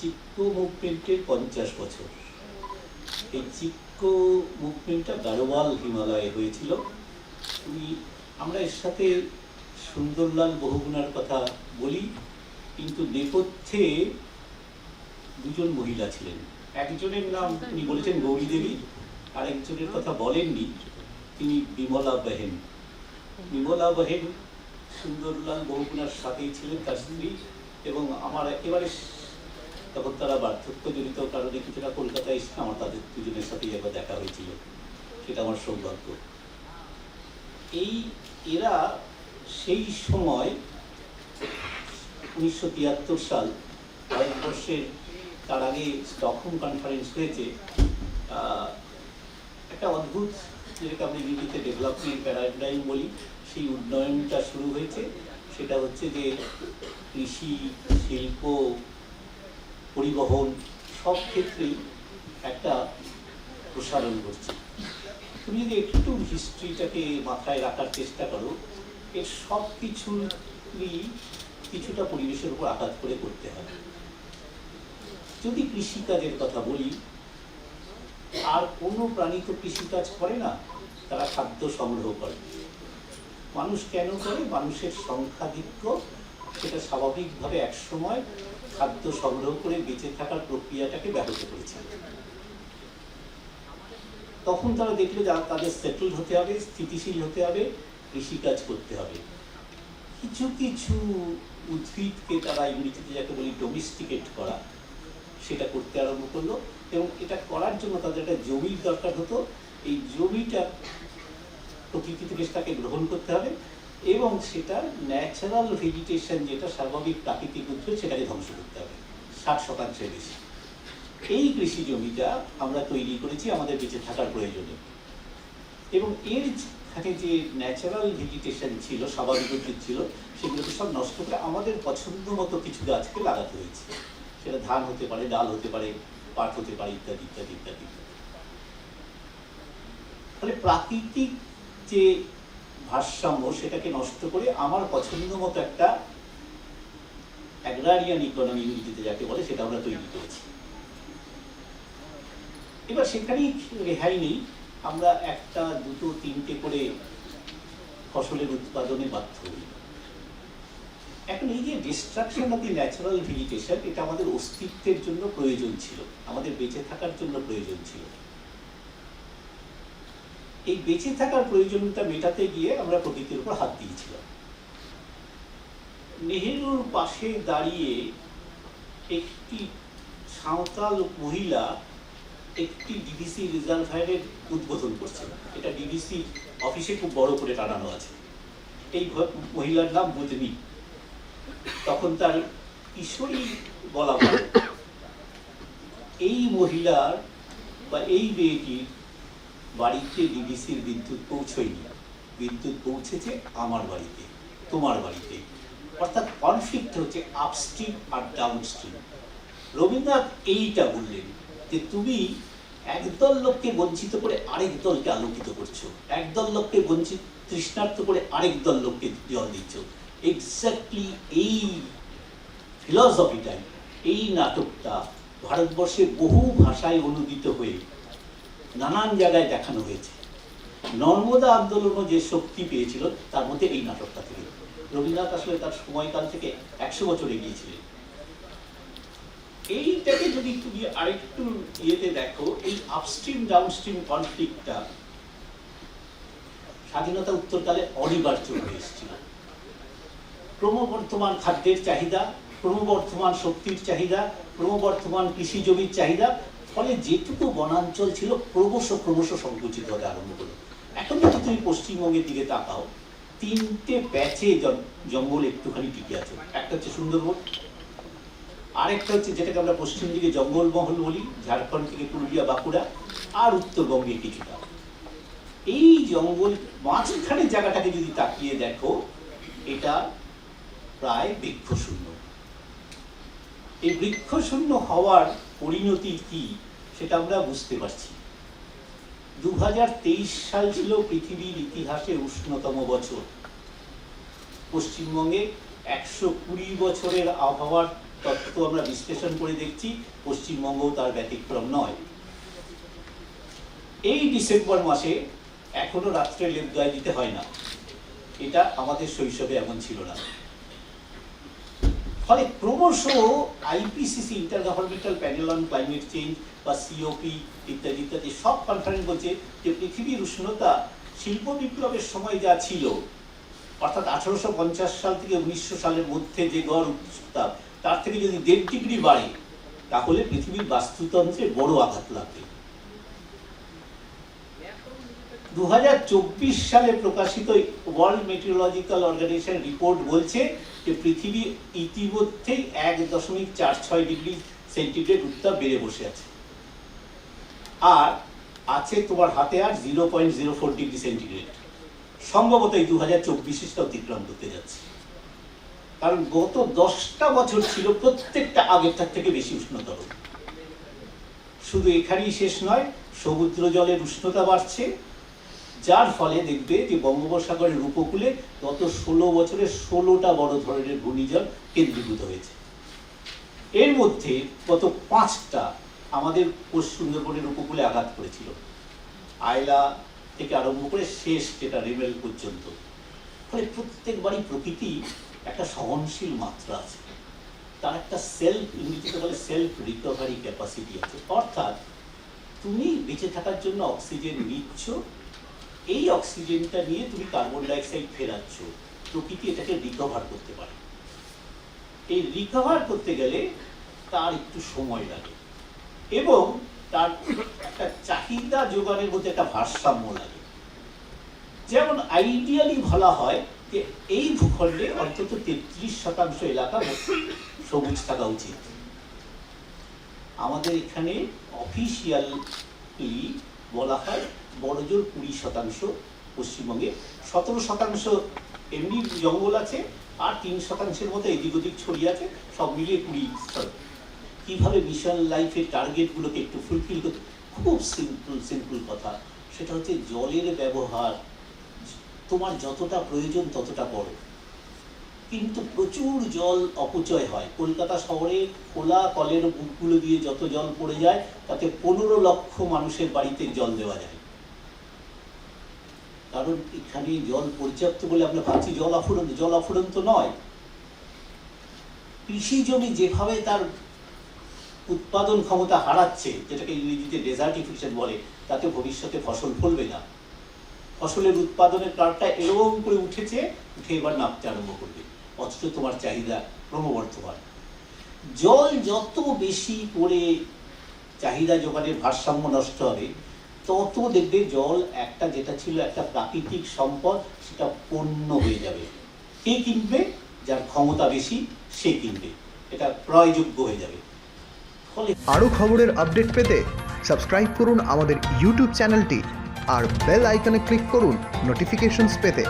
Chicco মুভমেন্টের পঞ্চাশ বছর। এই চিক্কো মুভমেন্টটা গারোয়াল হিমালয়ে হয়েছিল। উনি, আমরা এর সাথে সুন্দরলাল বহুগুণার কথা বলি, কিন্তু নেপথ্যে দুজন মহিলা ছিলেন। একজনের নাম তিনি বলেছেন গৌরী দেবী আর একজনের কথা বলেননি, তিনি বিমলা বেহেন। বিমলা বেহেন সুন্দরলাল বহুগুণার সাথেই ছিলেন তার স্ত্রী এবং আমার একেবারে তখন তারা বার্ধক্যজনিত কারণে কিছুটা কলকাতায় এসে আমার তাদের দুজনের সাথেই একবার দেখা হয়েছিল। সেটা আমার সৌভাগ্য। এই, এরা সেই সময় উনিশশো তিয়াত্তর সাল ভারতবর্ষের তার আগে স্টকহোম কনফারেন্স হয়েছে। একটা অদ্ভুত যেটাকে আমরা ইংরেজিতে ডেভেলপমেন্ট প্যারাডাইম বলি, সেই উন্নয়নটা শুরু হয়েছে। সেটা হচ্ছে যে কৃষি, শিল্প পরিবহন সব ক্ষেত্রেই একটা প্রসারণ করছে তুমি যদি একটু হিস্ট্রিটাকে মাথায় রাখার চেষ্টা করো, এর সব কিছুরই কিছুটা পরিবেশের উপর আঘাত করে করতে হবে। যদি কৃষিকাজের কথা বলি, আর কোনো প্রাণী তো কৃষিকাজ করে না, তারা খাদ্য সংগ্রহ করে। মানুষ কেন করে? মানুষের সংখ্যাধিক্য সেটা স্বাভাবিকভাবে একসময় খাদ্য সংগ্রহ করে বেঁচে থাকার প্রক্রিয়াটাকে ব্যাহত করেছে। তখন তারা দেখল যে তাদের সেটেল হতে হবে, স্থিতিশীল হতে হবে, কৃষিকাজ করতে হবে। কিছু কিছু উদ্ভিদকে তারা ইংরেজিতে যাকে বলি ডোমেস্টিকেট করা, সেটা করতে আরম্ভ করল এবং এটা করার জন্য তাদের একটা জমির দরকার হতো। এই জমিটা প্রকৃতি থেকে তাকে গ্রহণ করতে হবে। এবং সেটা ন্যাচারাল ভেজিটেশন যেটা স্বাভাবিক প্রাকৃতিক উদ্ভিদ, সেটাকে ধ্বংস করতে হবে। ষাট শতাংশের বেশি। এই কৃষি জমিটা আমরা তৈরি করেছি আমাদের বেঁচে থাকার প্রয়োজনে। এবং এর সাথে যে ন্যাচারাল ভেজিটেশন ছিল, স্বাভাবিক উদ্ভিদ ছিল, সেগুলোকে সব নষ্ট করে আমাদের পছন্দ মতো কিছু গাছকে লাগাতে হয়েছে। সেটা ধান হতে পারে, ডাল হতে পারে, পাট হতে পারে, ইত্যাদি ইত্যাদি ইত্যাদি। ফলে প্রাকৃতিক যে ভারসাম্য সেটাকে নষ্ট করে আমার পছন্দ মতো একটা অ্যাগ্রারিয়ান ইকোনমি ইংরেজিতে যাকে বলে, সেটা আমরা তৈরি করেছি। এবার সেখানেই রেহাই নেই। আমরা একটা, দুটো, তিনটে করে ফসলের উৎপাদনে বাধ্য হই। এখন এই যে destruction of the natural vegetation এটা আমাদের অস্তিত্বের জন্য প্রয়োজন ছিল। আমাদের বেঁচে থাকার জন্য প্রয়োজন ছিল। এই বেঁচে থাকার প্রয়োজনটা মেটাতে গিয়ে আমরা প্রকৃতির উপর হাত দিয়েছিলাম। নেহেরুর পাশে দাঁড়িয়ে একটি সাঁওতাল মহিলা একটি ডিভিসি রিজার্ভায়ারের উদ্বোধন করছেন। এটা ডিভিসি অফিসে খুব বড় করে টানানো আছে। এই মহিলার নাম বুধনি তখন তার কিশোরী বলা ভালো এই মহিলার বা এই মেয়েটির বাড়িতে ডিবিসির বিদ্যুৎ পৌঁছয়নি। বিদ্যুৎ পৌঁছেছে আমার বাড়িতে, তোমার বাড়িতে। অর্থাৎ কনফ্লিক্ট হচ্ছে আপস্ট্রিম আর ডাউনস্ট্রিম রবীন্দ্রনাথ এইটা বললেন যে, তুমি একদল লোককে বঞ্চিত করে আরেক দলকে আলোকিত করছ। একদল লোককে বঞ্চিত, তৃষ্ণার্থ করে আরেক দল লোককে জল দিচ্ছ। এক্স্যাক্টলি এই ফিলসফিটাই এই নাটকটা ভারতবর্ষে বহু ভাষায় অনুদিত হয়ে নানান জায়গায় দেখানো হয়েছে। নর্মদা আন্দোলনও যে শক্তি পেয়েছিল, তার মধ্যে এই নাটকটা থেকে। রবীন্দ্রনাথ আসলে তার সময়কাল থেকে একশো বছর এগিয়েছিলেন। এইটাকে যদি তুমি আরেকটু ইয়েতে দেখো, এই আপস্ট্রিম ডাউনস্ট্রিম কনফ্লিক্টটা স্বাধীনতা উত্তরকালে অনিবার্য হয়ে এসেছিল। ক্রমবর্ধমান খাদ্যের চাহিদা, ক্রমবর্ধমান শক্তির চাহিদা, ক্রমবর্ধমান কৃষি জমির চাহিদা ফলে যেটুকু বনাঞ্চল ছিল ক্রমশ ক্রমশ সংকুচিত হতে আরম্ভ করল। এখন যদি তুমি পশ্চিমবঙ্গের দিকে তাকাও, তিনটে ব্যাচে জঙ্গল একটুখানি টিকে আছে। একটা হচ্ছে সুন্দরবন, আরেকটা হচ্ছে যেটাকে আমরা পশ্চিম দিকে জঙ্গলমহল বলি, ঝাড়খণ্ড থেকে পুরুলিয়া, বাঁকুড়া, আর উত্তরবঙ্গে কিছুটা। এই জঙ্গল মাঝখানের জায়গাটাকে যদি তাকিয়ে দেখো, এটা প্রায় বৃক্ষশূন্য। এই বৃক্ষশূন্য হওয়ার পরিণতি কি সেটা আমরা বুঝতে পারছি। দুই হাজার তেইশ সাল ছিল পৃথিবীর ইতিহাসে উষ্ণতম বছর। পশ্চিমবঙ্গে একশো কুড়ি বছরের আবহাওয়ার তত্ত্ব আমরা বিশ্লেষণ করে দেখছি, পশ্চিমবঙ্গও তার ব্যতিক্রম নয়। এই ডিসেম্বর মাসে এখনও রাত্রে লেপ দিতে হয় না। এটা আমাদের শৈশবে এমন ছিল না। ফলে ক্রমশ IPCC intergovernmental panel on climate change বা সিওপি ইত্যাদি ইত্যাদি সব কনফারেন্স বলছে যে পৃথিবীর উষ্ণতা শিল্প বিপ্লবের সময় যা ছিল, অর্থাৎ আঠারোশো পঞ্চাশ সাল থেকে উনিশশো সালের মধ্যে যে গড় উত্তাপ তার থেকে যদি দেড় ডিগ্রি বাড়ে, তাহলে পৃথিবীর বাস্তুতন্ত্রে বড় আঘাত লাগবে। দু হাজার চব্বিশ সালে প্রকাশিত ওয়ার্ল্ড মেটিওরোলজিক্যাল অর্গানাইজেশন রিপোর্ট বলছে যে পৃথিবী ইতিমধ্যেই এক দশমিক চার ছয় ডিগ্রি সেন্টিগ্রেড উত্তাপ বেড়ে বসে আছে। আর আছে তোমার হাতে আর zero point zero four degree centigrade. সম্ভবত এই দু হাজার চব্বিশে অতিক্রম করতে যাচ্ছে। কারণ গত দশটা বছর ছিল প্রত্যেকটা আগেরটার থেকে বেশি উষ্ণতর। শুধু এখানেই শেষ নয়, সমুদ্র জলের উষ্ণতা বাড়ছে যার ফলে দেখবে যে বঙ্গোপসাগরের উপকূলে গত ষোলো বছরে ষোলোটা বড় ধরনের ঘূর্ণিঝড় কেন্দ্রীভূত হয়েছে। এর মধ্যে গত পাঁচটা আমাদের পশ্চিম সুন্দরবনের উপকূলে আঘাত করেছিল। আয়লা থেকে আরম্ভ করে শেষ যেটা রেমেল পর্যন্ত। ফলে প্রত্যেকবারই প্রকৃতি একটা সহনশীল মাত্রা আছে। তার একটা সেলফ, ইংরেজিতে বলে সেলফ রিকভারি ক্যাপাসিটি আছে। অর্থাৎ তুমি বেঁচে থাকার জন্য অক্সিজেন নিচ্ছ এই অক্সিজেনটা নিয়ে তুমি কার্বন ডাইঅক্সাইড ফেরাচ্ছ, প্রকৃতি এটাকে রিকভার করতে পারে। এই রিকভার করতে গেলে তার একটু সময় লাগে এবং তার একটা চাহিদা যোগানের মধ্যে একটা ভারসাম্য লাগে। যেমন আইডিয়ালি বলা হয় যে এই ভূখণ্ডে অন্তত তেত্রিশ শতাংশ এলাকা সবুজ থাকা উচিত। আমাদের এখানে অফিসিয়ালি বলা হয় বড়জোর কুড়ি শতাংশ পশ্চিমবঙ্গে। সতেরো শতাংশ এমনি জঙ্গল আছে, আর তিন শতাংশের মতো এদিক ওদিক ছড়িয়ে আছে, সব মিলিয়ে কুড়ি শতাংশ। কীভাবে মিশন লাইফের টার্গেটগুলোকে একটু ফুলফিল করতে খুব সিম্পল সিম্পল কথা। সেটা হচ্ছে জলের ব্যবহার। তোমার যতটা প্রয়োজন ততটা করো। কিন্তু প্রচুর জল অপচয় হয়। কলকাতা শহরে খোলা কলের বুকগুলো দিয়ে যত জল পড়ে যায়, তাতে পনেরো লক্ষ মানুষের বাড়িতে জল দেওয়া যায়। কারণ এখানে জল পর্যাপ্ত বলে আমরা ভাবছি জল অফুরন্ত জল অফুরন্ত নয়। কৃষি জমি যেভাবে তার উৎপাদন ক্ষমতা হারাচ্ছে, যেটাকে ইংরেজিতে ডেজার্টিফিকেশন বলে, তাতে ভবিষ্যতে ফসল ফলবে না। ফসলের উৎপাদনের কারটা এরকম করে উঠেছে, উঠে এবার নামতে আরম্ভ করবে। অথচ তোমার চাহিদা ক্রমবর্ধমান। জল যত বেশি করে চাহিদা যোগানের ভারসাম্য নষ্ট হবে। তত দেখবে জল একটা যেটা ছিল একটা প্রাকৃতিক সম্পদ, সেটা পণ্য হয়ে যাবে। কে কিনবে? যার ক্ষমতা বেশি, সে কিনবে। এটা ক্রয়যোগ্য হয়ে যাবে। ফলে আরও খবরের আপডেট পেতে সাবস্ক্রাইব করুন আমাদের ইউটিউব চ্যানেলটি আর বেল আইকনে ক্লিক করুন নোটিফিকেশনস পেতে।